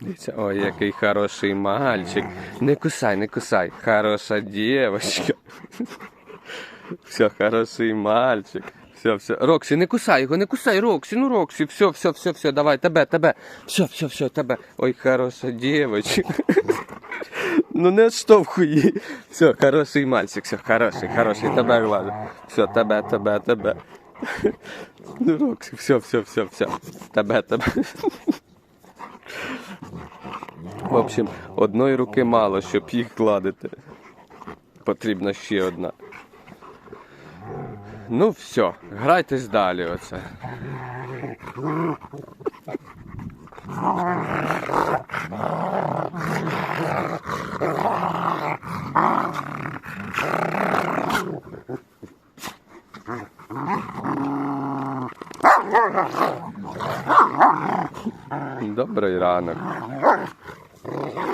Дивіться, ой, який хороший мальчик. Не кусай, не кусай. Хороша дівчинка. Все, хороший мальчик. Все, все. Роксі, не кусай його, не кусай, Роксі, ну Роксі, все, все, все, все, давай, тебе, тебе. Все, все, все, тебе. Ой, хороша дівчинка. Ну не її. Все, хороший мальчик, все, хороший, хороший, тебе гладу. Все, тебе, тебе, тебе. Ну, Роксі, все, все, все, все. Тебе, тебе. В общем, одної руки мало, щоб їх гладити. Потрібна ще одна. Ну все, грайтесь далі оце. Добрий ранок. Oh,